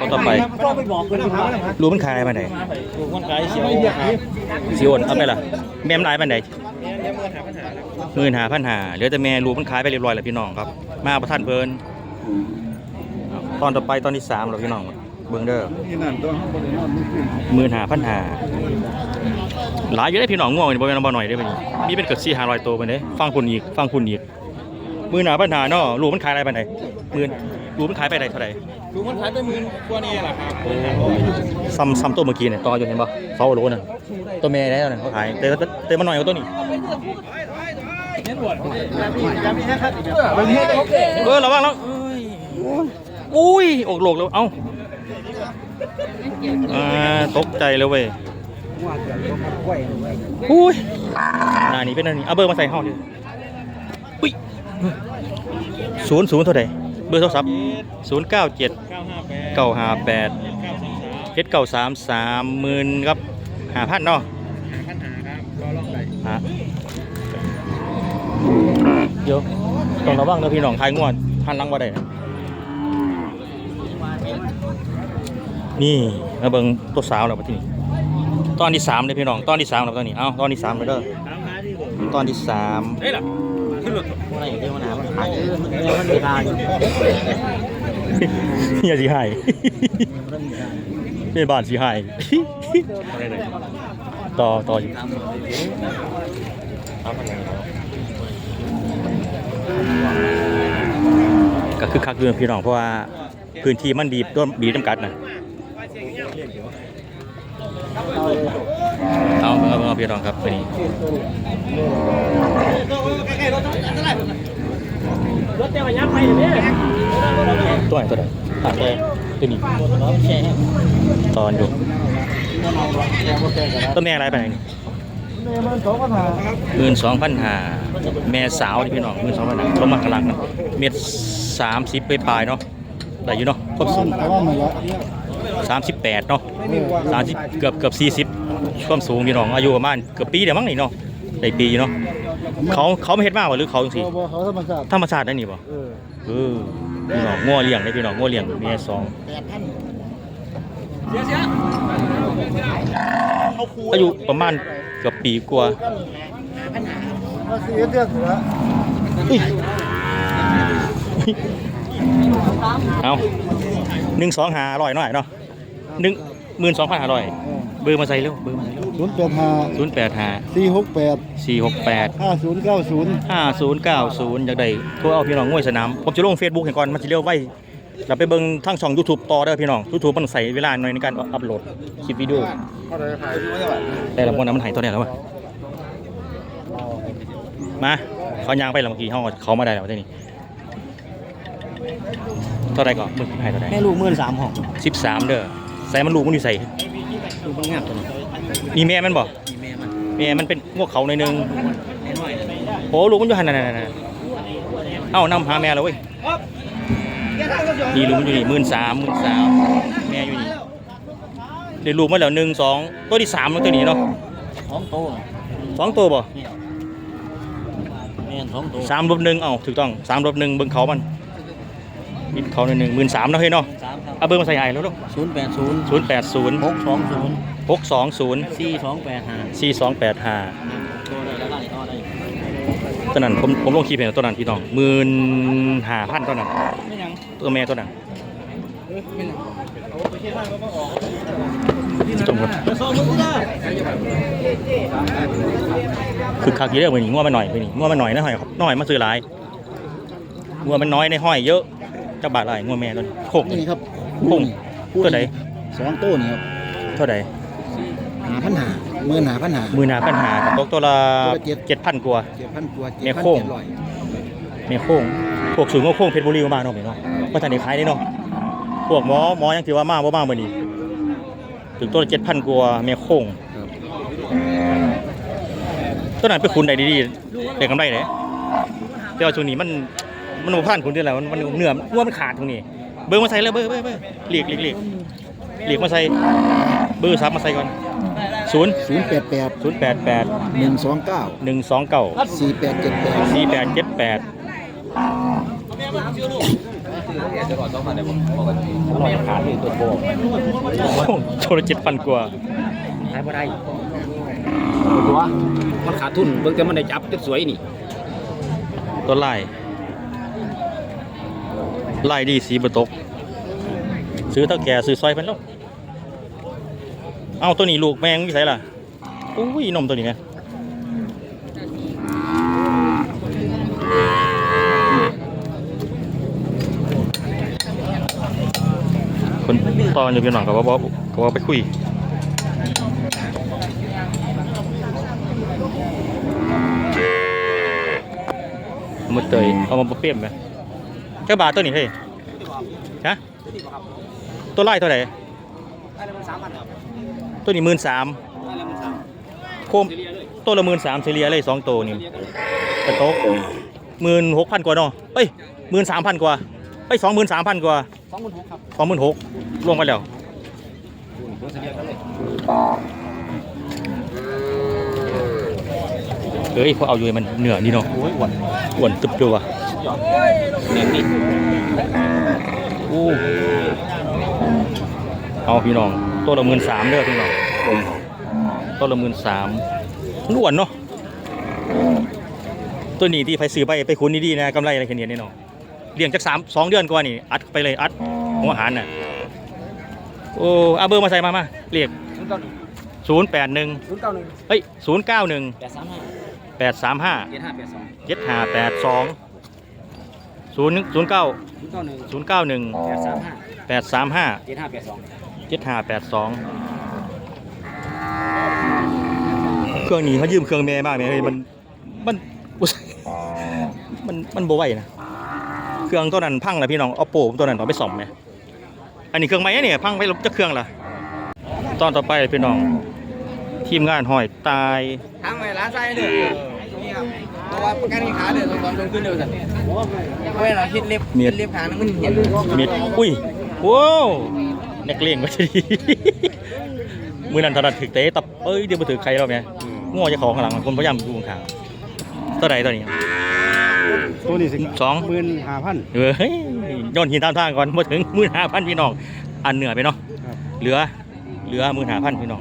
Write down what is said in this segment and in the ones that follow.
ต้นต่อไปรู้มันขายอะไรมาไหนถูกคนขายเสียวครับสีโอนเอาไปล่ะแม่มันขายมาไหนหมื่นหาพันหาเหลือแต่แม่รู้มันขายไปเรียบร้อยแล้วพี่น้องครับ มาประท่านเพลินตอนต่อไปตอนที่สามแล้วพี่น้องเบิ้งเด้อนี่นั่นตัวเขาบริโนอนไม่ขึ้นหมื่นหาพันหาหลายอยู่ได้พี่น้องง่วงนี่บ่แม่นบ่หน่อยได้อบัดนี้มีเป็นเกือบสี่ห้าร้อยตัวไปเด้ฟังคุณอีกฟังคุณอีกหมื่นหาพันหาเนาะรู้มันขายอะไรไปไหนหมื่นรู้มันขายไปไหนเท่าไหร่ ถูกคนขายไปหมื่นกว่านี่แหละครับซ้ำซ้ำตัวเมื่อกี้เนี่ยต่ออยู่เห็นป่ะเสาโลน่ะตัวแม่ได้แล้วเนี่ยเขาขายแต่แต่แต่มันหน่อยกว่าตัวนี้เออระวังแล้วอุ้ยอกโลกแล้วเอ้าอ่าตกใจเลยเว้ยอุ้ยหน้านี้เป็นอันนี้เอาเบอร์มาใส่ห้องดิอุ้ยศูนย์ศูนย์เท่าไหร่ เบอร์โทรศัพท์ศูนย์เก้าเจ็ดเก้าห้าแปดเก้าห้าแปดเจ็ดเก้าสามสามเจ็ดเก้าสามสามหมื่นครับหาพันเนาะปัญหาครับรอลองไปฮะเดี๋ยวต้องระวังนะพี่น้องทายงวดหันหลังว่าได้นะนี่มาเบิ่งตัวสาวแล้วมาที่นี่ตอนที่สามเลยพี่น้องตอนที่สามแล้วตอนนี้เอ้าตอนที่สามเลยเด้อตามหาที่ผมตอนที่สาม เฮ้ยล่ะ ขึ้นรถอะไรเดี๋ยวมันหามันขายเอมันเดี๋ยวมันมีทางอยู่เฮียสีหายเป็นบ้านสีหายอะไรไหนต่อต่ออยู่ก็คือคักเรื่องพี่น้องเพราะว่าพื้นที่มันบีบต้นบีบจำกัดนะ เอาเอาเอาพี่น้องครับไปนี่รถเจ้ายักษ์ไปเนี่ยตัวไหนตัวไหนตัวนี้ตอนอยู่ต้นแม่อะไรไปไหนนี่มันสองปัญหาหมื่นสองพันหาแม่สาวนี่พี่น้องหมื่นสองพันหาลงมากำลังนะเม็ดสามสิบไปปลายเนาะได้อยู่เนาะครบสูง แต่ว่ามันเยอะสามสิบแปดเนาะสามสิบเกือบเกือบสี่สิบความสูงพี่น้องอายุประมาณเกือบปีเดียวมั้งนี่เนาะได้ปีอยู่เนาะเขาเขาไม่เฮ็ดมากกว่าหรือเขาจังซี่บ่เขาธรรมชาติธรรมชาติได้นี่บ่เออเออพี่น้องงัวเลี้ยงได้พี่น้องงัวเลี้ยงเมียสองอายุประมาณเกือบปีกว่ามาซื้อเดือดเหรออุ้ยเอาหนึ่งสองหาอร่อยหน่อยเนาะ หนึ่งหมื่นสองพันห้าร้อยเบอร์มาใส่เร็วเบอร์มาใส่เร็วศูนย์แปดห้าศูนย์แปดห้าสี่หกแปดสี่หกแปดห้าศูนย์เก้าศูนย์ห้าศูนย์เก้าศูนย์อยากได้โทรเอาพี่น้องง่วยสนาม ผมจะลงเฟซบุ๊กเห็นก่อนมันจะเรียกไว้เราไปเบิ่งทั้งช่อง YouTube ต่อเด้อพี่น้อง YouTube มันใส่เวลาหน่อยในการอัพโหลดคลิปวิดีโอแต่ละคนนั้นมันหายตัวไหนแล้ววะมาเขายางไปแล้วเมื่อกี้เขาเขามาได้แล้วที่นี่เท่าไหรก่อนมึงหายเท่าไหรแม่ลูกหมื่นสามห้องสิบสามเด้อ ใส่มันลูกมันอยู่ใส่ลูกมันงามตัวนี้มีแม่มันบ่มีแม่มันแม่มันเป็นงวกเขาในอยหนึงน้อยๆโอ้ลูกมันอยู่หันนั่นนั่นเอ้านำหาแม่แล้วเว้ยนี่ลูกมันอยู่นี่หมื่นสามหมื่นสามแม่อยู่นี่เดี๋ยวลูกมาแล้วหนึ่งสองตัวที่สามแล้วตัวนี้เนาะท้องโตสองตัวบ่แม่นท้องโตสามลบหนึ่งเอ้าถูกต้องสามลบหนึ่งเบิ่งเขามัน บิดเขาหนึ่งหนึ่งหมื่นสามเนาะเฮ้ยเนาะสามครับเอาเบอร์มาใส่ไอ้แล้วลูกศูนย์แปดศูนย์ศูนย์แปดศูนย์หกสองศูนย์หกสองศูนย์สี่สองแปดห้าสี่สองแปดห้าโตได้แล้วได้ต่อได้ตัวนั้นผมผมลงคลิปเห็นตัวนั้นพี่น้องหมื่นห้าพันตัวนั้นไม่ยังตัวแม่ตัวนั้นไม่ยังจมหมดซ้อมมือนะคือคักเยอะไปนี่งัวมันหน่อยไปนี่งัวมันหน่อยนะหอยครับน้อยมาซื้อหลายงัวมันน้อยในห้อยเยอะ จะบาทอะไรงัวแม่ตัวนี้โคกนี่ครับโคกตัวไหนสองตัวนี่ครับเท่าไหร่หาพันหาหมื่นหาพันหามือหนาปัญหาตกตัวละตัวละเจ็ด เจ็ดพันกว่า เจ็ดพันกว่าแม่โค้งจ็ดพันเจ็ดร้อยเมียโค้งพวกสูงก็โค้งเพชรบุรีมาเนาะพี่เนาะก็ทันได้ขายได้เนาะพวกหมอหมอยังถือว่ามาบ่มาเมื่อนี้ถึงตัวละเจ็ดพันกว่าเมียโค้งครับตัวนั้นไปคุณได้ดีๆได้กำไรเลยแต่ว่าช่วงนี้มัน มันบ่ผ่านคุณที่แล้วมันมันเนื้องัวมันขาดตรงนี้ เบอร์มาใส่เลยเบอร์เบอร์เบอร์หลีกหลีกหลีกหลีกมาใส่เบอร์ซับมาใส่ก่อนศูนย์ศูนย์แปดแปดศูนย์แปดแปดหนึ่งสองเก้าหนึ่งสองเก้าสี่แปดเจ็ดแปดสี่แปดเจ็ดแปดเนี่ยจะก่อนสองพันเดี๋ยวผมบอกกันผมไม่ขาดเลยตัวโบโชว์ละเจ็ดพันกว่าขายบ่ได้ตัวมันขาดทุนเบิ่งแต่มันได้จับจนสวยนี่ ตัวลาย ลายดีสีบตก ซื้อเท่าแก่ซื้อซอยเพิ่นแล้วเอาตัวนี้ลูกแมงวิสัยล่ะอุ้ยนมตัวนี้ไงคนตอนอยู่พี่น้องกับว่าบอกกับว่าไปคุยมาเตยเอามาเปรี้ยมไหม แค่บาทตัวนี้เฮ้ยฮะตัวไล่เท่าไหร่ได้แล้วมันสามพันครับตัวนี้หมื่นสามได้แล้วมันสามโคมเฉลี่ยเลยตัวละหมื่นสามเฉลี่ยเลยสองตัวนี่เฉลี่ยกันกระโต๊ะหมื่นหกพันกว่าเนาะเอ้ยหมื่นสามพันกว่าเอ้ยสองหมื่นสามพันกว่าสองหมื่นหกครับสองหมื่นหกรวมไปแล้ว ตัว เฉลี่ยกันเลยเอ้ยพอเอาอยู่ให้มันเหนือนี่เนาะโอ้ยอ้วนอ้วนตึบตัวยอดเด็กนี่อู้เอาพี่น้องตัวละหมื่นสามเด้อพี่น้องตัวละหมื่นสามมันอ้วนเนาะตัวนี้ที่ไปซื้อไปไปคุ้นดีๆนะกำไรอะไรแค่นี้แน่นอนเลี้ยงจากสามสองเดือนกว่านี่อัดไปเลยอัดหัวอาหารน่ะโอ้เอาเบอร์มาใส่มามาเรียกศูนย์เก้าหนึ่งศูนย์แปดหนึ่งศูนย์เก้าหนึ่งเฮ้ยศูนย์เก้าหนึ่งแปดสามห้า แปดสามห้าเจ็ดห้าแปดสองเจ็ดห้าแปดสองศูนย์ศูนย์เก้าศูนย์เก้าหนึ่งศูนย์เก้าหนึ่งแปดสามห้าแปดสามห้าเจ็ดห้าแปดสองเจ็ดห้าแปดสองเครื่องนี้เขายืมเครื่องแม่มากไหมเฮ้ยมันมันอุ๊ยมันมันโบไหวนะเครื่องตัวนั้นพังแล้วพี่น้องเอาโปตัวนั้นต้องไปซ่อมไหมอันนี้เครื่องใหม่เนี่ยพังไปจะเครื่องละตอนต่อไปพี่น้อง ทีมงานหอยตายทางไปร้านไส้เด้อนี่ครับเพราะว่าประกันขาเดือดตอนลงขึ้นเร็วสัตว์เว้ยเราคิดเล็บเมียดเล็บขานึงมันเห็นมิดอุ้ยว้าวนักเลงก็จะดีมือนั้นถนัดถึกเตะตับเอ้ยเดี๋ยวมาถือใครเราเนี่ยง้อเจะของข้างหลังคนพยายามดูข้างๆตัวใดตัวนี้ตัวนี้สิสองหมื่นห้าพันเฮ้ยย้อนหินตามทางก่อนมาถึงมื่นห้าพันพี่น้องอันเหนือไปเนาะครับเหลือเหลือมื่นห้าพันพี่น้อง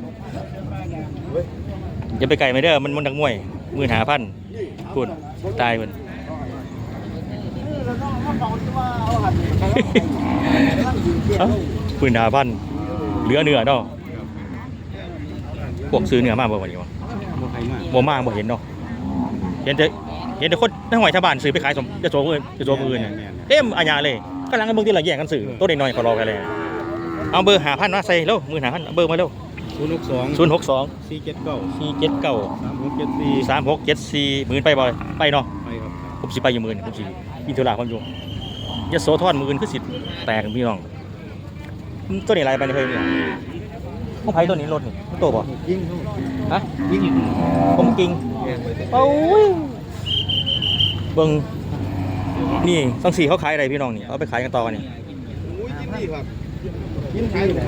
อย่าไปไกลไม่เด้อมันมันดักมวยมื่นห้าพันคุณตายมันเอ้ามื่นห้าพันเหลือเหนือเนาะพวกซื้อเหนือมากบ่วันนี้วะบ่ใครมากบ่มากบ่เห็นเนาะเห็นแต่เห็นแต่คนในหอยชาวบ้านซื้อไปขายสมจะโจมเงินจะโจมเงินแม่นเต็มอาญาเลยกำลังกันเบิ่งที่ละแย่งกันสื่อตัวเด็กน้อยเขารอกันเลยเอาเบอร์หาพันมาใส่เร็วมือหาพันเอาเบอร์มาเร็ว ศูนย์หกสองศูนย์หกสองสี่เจ็ดเก้าสี่เจ็ดเก้าสามหกเจ็ดสี่สามหกเจ็ดสี่หมื่นไปบ่อยไปเนาะไปครับผมสิไปอยู่หมื่นผมสิมีธุระความอยู่ยะโสธรหมื่นคือสิแตกพี่น้องตัวนี้อะไรไปเนี่ยเฮ้ยเนี่ยต้องไผตัวนี้รถนี่มันโตบ่ยิงฮะผมกิงโอ้ยเบิ่งนี่ต้องสี่เขาขายอะไรพี่น้องนี่เอาไปขายกันต่อนี่อุ้ยยินดีครับยินดีเลย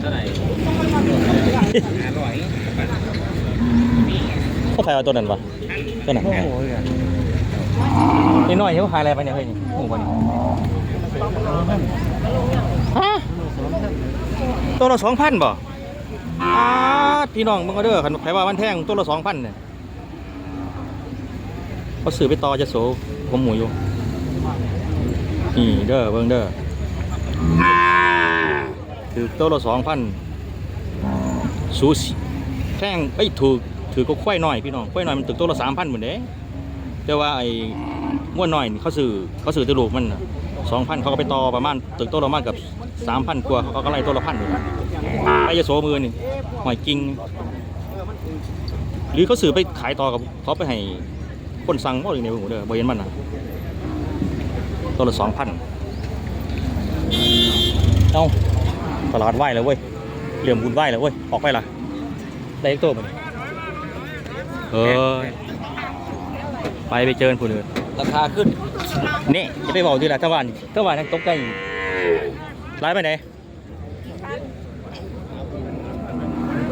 เท่าไหร่ ห้าร้อยเขาขายเอาตัวนั้นปะตัวนั้นนี่น้อยเขาขายอะไรไปเนี่ยเฮ้ยนี่หมูปะนี่ฮะตัวละสองพันบ่อ้าดพี่น้องมึงก็เด้อคันใครว่ามันแพงตัวละสองพันเนี่ยเขาซื้อไปต่อจะโสผมหมูอยู่นี่เด้อเบิ่งเด้อถือตัวละสองพัน ซูชิแพงเอ้ถูกถือก็ควายน้อยพี่น้องควายน้อยมันตึกตัวละสามพันเหมือนเด้แต่ว่าไอ้ง้วนน้อยเขาซื้อเขาซื้อตัวลูกมันสองพันเขาก็ไปต่อประมาณตึกตัวละประมาณกับสามพันกว่าเขาก็ไล่ตัวละพันอยู่นะไปจะโสมือนี่หอยกิงหรือเขาซื้อไปขายต่อกับเขาไปให้คนสั่งบ่หรือไงผมเด้อบ่เห็นมันนะตัวละสองพันเอ้าตลาดไหวแล้วเว้ย เหลื่อมบุญไหวแล้วเว้ย ออกไปล่ะได้อีกตัวมันเออ ไปไปเจอผู้อื่นราคาขึ้น นี่จะไปบอกทีละตะวันตะวันยังตกใจอยู่ร้ายไปไหน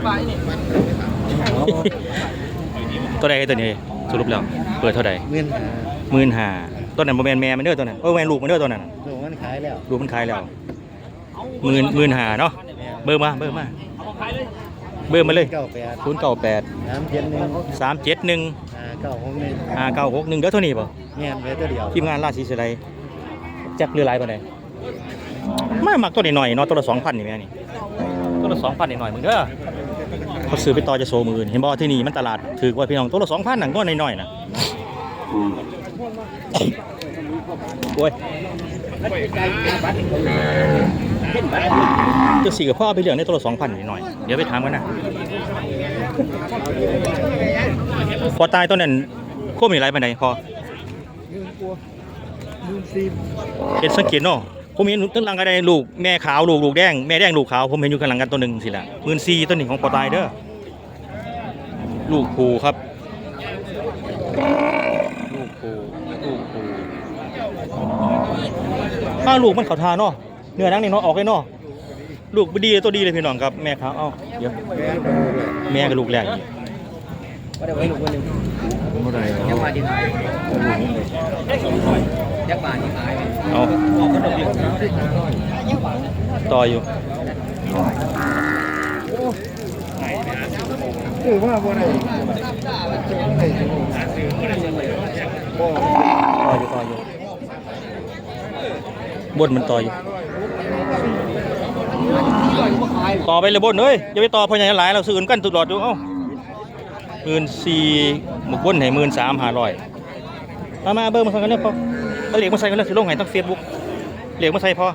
ไปนี่ตัวใดตัวนี้สรุปแล้วเปิดเท่าใดเงินหาหมื่นห้าต้นนั้นโมแมนแม่มันเด้อต้นนั้นโอ้แมนลูกมันเด้อต้นนั้นโลมันขายแล้วลูกมันขายแล้วหมื่นหมื่นห้าเนาะ เบอร์มา เบอร์มา เบอร์มาเลยเก้าแปดศูนย์เก้าแปดสามเจ็ดหนึ่งสามเจ็ดหนึ่งห้าเก้าหกหนึ่งห้าเก้าหกหนึ่งเด้อเท่านี้ป่ะเงี้ยเหลือตัวเดียวทีมงานราชสีสไลด์แจ็คเรือลายปานใดไม่มักตัวนี้หน่อยๆเนาะตัวละสองพันนี่แม่นี่ตัวละสองพันนี่หน่อยมึงเด้อเขาซื้อไปต่อจะโซมืออื่นเห็นบ่ที่นี่มันตลาดถือกว่าพี่น้องตัวละสองพันหนังก็น้อยๆนะโอ้ย จะสี่กับพ่อเอาไปเลี้ยงในตัวละสองพันนิดหน่อย เดี๋ยวไปถามกันนะพอตายตัวนั้นโคมีไรปานใดพอเห็นสังเกตเนาะผมเห็นตั้งหลังกันได้ลูกแม่ขาวลูกลูกแดงแม่แดงลูกขาวผมเห็นอยู่ข้างหลังกันตัวหนึ่งสิละหมื่นซีตัวหนึ่งของปอตายเด้อลูกผูครับ ลูกผูลูกผูถ้าลูกมันเขาทาเนาะ เนื้อนังนี่เนาะออกเลยเนาะลูกบดีตัวดีเลยพี่น้องครับแม่ขาวเอ้าเดี๋ยวแม่กับลูกแรกอีกก็ได้ไว้ลูกคนหนึ่งผมบ่ได้ยักษ์มาที่ขายยักษ์มาที่ขายเอาต่ออยู่คือว่าบ่ได้ต่ออยู่ต่ออยู่บนมันต่ออยู่ ต่อไปเลยบนเอ้ยอย่าไปต่อเพราะอย่างหลายเราซื้ออื่นกันตลอดอยู่เอ้าหมื่นสี่หมกบนให้หมื่นสามห้าร้อยมามาเบอร์มาใส่กันเลยพอเอาเหล็กมาใส่กันเลยสิลงให้ตั้งเฟซบุ๊กเหล็กมาใส่พอ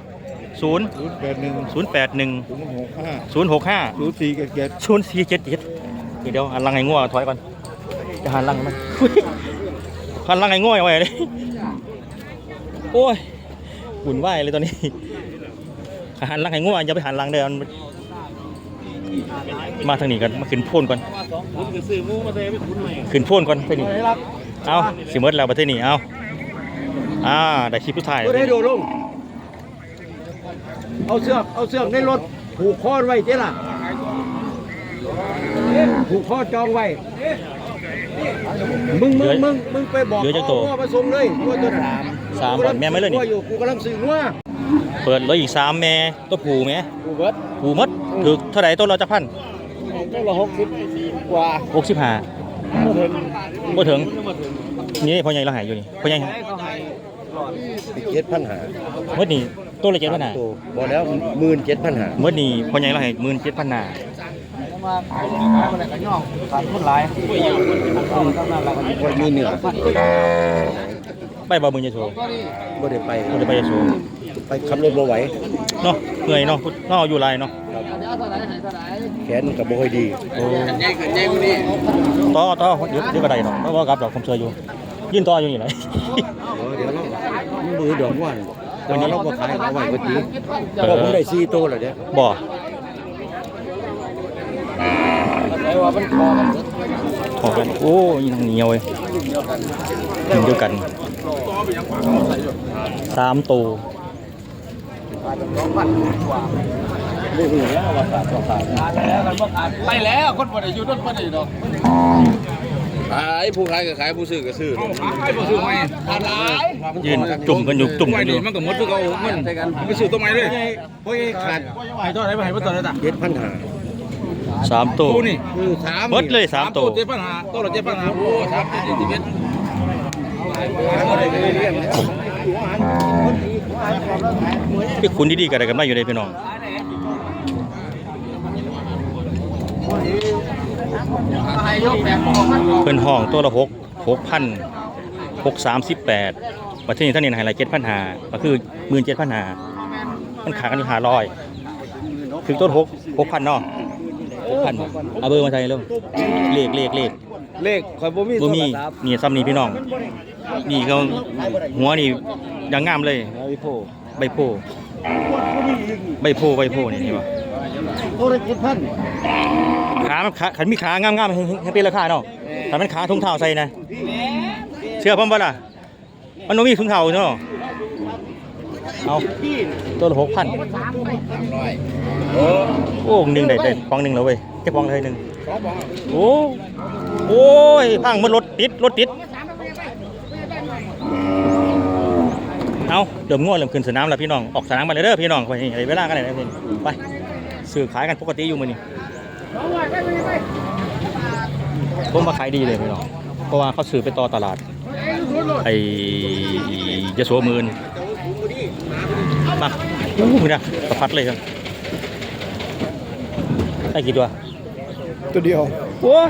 ศูนย์ศูนย์แปดหนึ่งศูนย์แปดหนึ่งศูนย์หกห้าศูนย์หกห้าศูนย์สี่เจ็ดเจ็ดศูนย์สี่เจ็ดเจ็ดเดี๋ยวหันหลังไอ้ง่วถอยก่อนจะหันหลังมันอุ๊ยหันหลังไอ้ง่วไว้เลยโอ้ยหุ่นไหวายเลยตอนนี้ หันหลังไอ้ง่วอย่าไปหันหลังเด้อมันมาทางนี้กันมาขึ้นโพ่นก่อนขึ้นโพ่นก่อนไปนี่เอาสิเมิดแล้วประเทศนี้เอาอ่าได้คลิปผู้ถ่ายก็ได้โดดลงเอาเสือกเอาเสือกในรถผูกคอไว้เจ้ล่ะผูกคอจองไว้มึงมึงมึงมึงไปบอกเหลือจักตัวพ่อมาส่งเลยตัวตัวสามสามก่อนแม่ไม่เลยนี่อยู่กูกำลังซื้องัว เปิดเลยอีกสามแม่ตัวผูแม่กูเบิดผูหมดถือเท่าไหร่ตัวเราจะพันตัวละหกสิบกว่าหกสิบห้าบ่ถึงบ่ถึงนี่พ่อใหญ่เราหายอยู่นี่พ่อใหญ่เจ็ดพันหาเมื่อนี่ตัวละเจ็ดพันหาตัวบอกแล้วหมื่นเจ็ดพันหาเมื่อนี่พ่อใหญ่เราหายหมื่นเจ็ดพันหาคนมีเหนือไปบ่มึงจะโชว์บ่ได้ไปบ่ได้ไปจะโชว์ ไปขับรถบ่ไหวเนาะเหนื่อยเนาะเนาะอยู่ไรเนาะแขนกับบ่ค่อยดีโอ้ใหญ่ขึ้นใหญ่กว่านี้ต่อต่อเดี๋ยวเดี๋ยวก็ได้เนาะเพราะว่ากลับดอกผมเชื่ออยู่ ยื่นต่ออยู่นี่ไหนเดี๋ยวเรามันมือดอกว่านตอนนี้เราบ่ขายเอาไว้ก็ดีเอเพราะอผมได้สี่ตัวแล้วเนี่ยบ่แต่ว่ามันคอมันขอกันโอ้ยทางเหนียวเว้ยกินเดียวกันสามตัว นี่คือแล้วว่าขาดก็ขาดไปแล้วคนบ่ได้อยู่ต้นบ่ได้ดอกขายผู้ขายก็ขายผู้ซื้อก็ซื้อขายบ่ซื้อไว้หลายยืนจุ่มกันอยู่จุ่มกันอยู่มันก็หมดคือเขาเงินไปซื้อตัวใหม่เลยโอ้ยขาดให้ตัวไหนไปให้ตัวไหนตาเจ็ดพันหาสามตัวผู้นี่คือสามเบิดเลยสามตัวเจ็ดปัญหาตัวละเจ็ดปัญหาโอ้สามเจ็ดเจ็ดสิบเอ็ด ที่คุณดีๆกันอะไรกันมาอยู่ในพี่น้องเพิ่นห้องตัวละหกหกพันหกสามสิบแปดประเทศนี้ท่านนี่ให้ละเจ็ดพันหาก็คือหมื่นเจ็ดพันหามันขากันหาร้อย ถึงต้นหกหกพันเนาะ พันเอาเบอร์มาใส่เร็วเลขเลขเลขเลขข่อยบ่มีบ่มีนี่ซ้ำนี่พี่น้อง นี่เขาหัวนี่ยังงามเลยเอาอีโพใบโพใบโพใบโพนี่นี่วะตัวละเจ็ดพันขามันขาขันมีขางามๆให้ให้เป็นราคาเนาะถ้ามันขาทุ่งเท้าใส่นะ เชื่อผมบ่ล่ะ มันบ่มีถุงเท้าเนาะเอาตัวละหกพัน โอ้หนึ่งได้ได้ฟองหนึ่งแล้วเว้ยแค่ฟองเลยหนึ่งโอ้โอ้ยพังมันรถติดรถติดเอาเดิมง่วงเริ่มขึ้นสนามแล้วพี่น้องออกสนามมาเลยเด้อพี่น้องไปนี่เวลากันไหนนะพี่ไปซื้อขายกันปกติอยู่มื้อนี้ผมมาขายดีเลยพี่น้องเพราะว่าเขาซื้อไปต่อตลาดไอ้ยะโสมืนมาอู้หูนะสะพัดเลยครับ ได้กี่ตัวตัวเดียวโอ้ย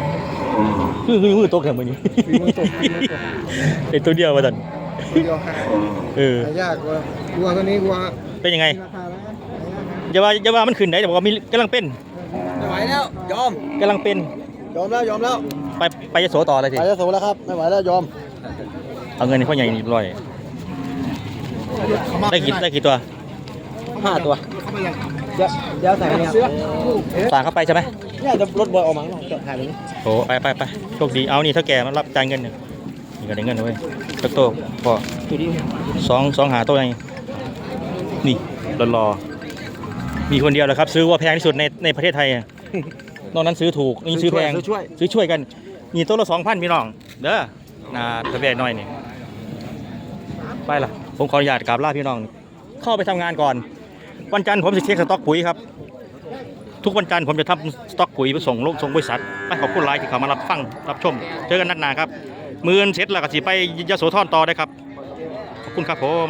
คือคือมือตกแค่มือนี้มือตกมือตกไอ้ตัวเดียวมาตันตัวเดียวหาเออหายากกว่าวัวตัวนี้วัวเป็นยังไงราคาแล้วอย่าว่าอย่าว่ามันขึ้นได้แต่บอกว่ามีกำลังเป็นไม่ไหวแล้ว ยอม กำลังเป็นยอมแล้ว ยอมแล้ว ไปไปยะโสต่อเลยสิไปจะสูแล้วครับ ไม่ไหวแล้ว ยอม เอาเงินให้พ่อใหญ่นี่ร้อยได้กี่ได้กี่ตัวห้าตัว เดี๋ยวเดี๋ยวใส่เนี่ยฝากเข้าไปใช่ไหมเนี่ยจะรถบอยออกมาจอดถ่ายตรงนี้โอ้ไปไปไปโชคดีเอานี่ถ้าแกมันรับจ่ายเงินเนี่ยนี่ก็ได้เงินเว้ยตักโตพอตัวนี้สองสองหาตัวไงนี่รอรอมีคนเดียวแหละครับ ซื้อว่าแพงที่สุดในในประเทศไทยอะนอกนั้นซื้อถูกนี่ซื้อแพงซื้อช่วยซื้อช่วยกันมีตัวละสองพันพี่น้องเด้อนาทะเบียนน้อยนี่ไปละผมขออนุญาตกราบลาพี่น้อง เข้าไปทำงานก่อน วันจันทร์ผมจะเช็คสต็อกปุ๋ยครับ ทุกวันจันทร์ผมจะทำสต็อกปุ๋ยไปส่งลงส่งบริษัทไปขอบคุณหลายที่เขามารับฟังรับชม เจอกันนัดหนาครับ มืออนเสร็จแล้วก็สิไปยโสธรต่อได้ครับ ขอบคุณครับผม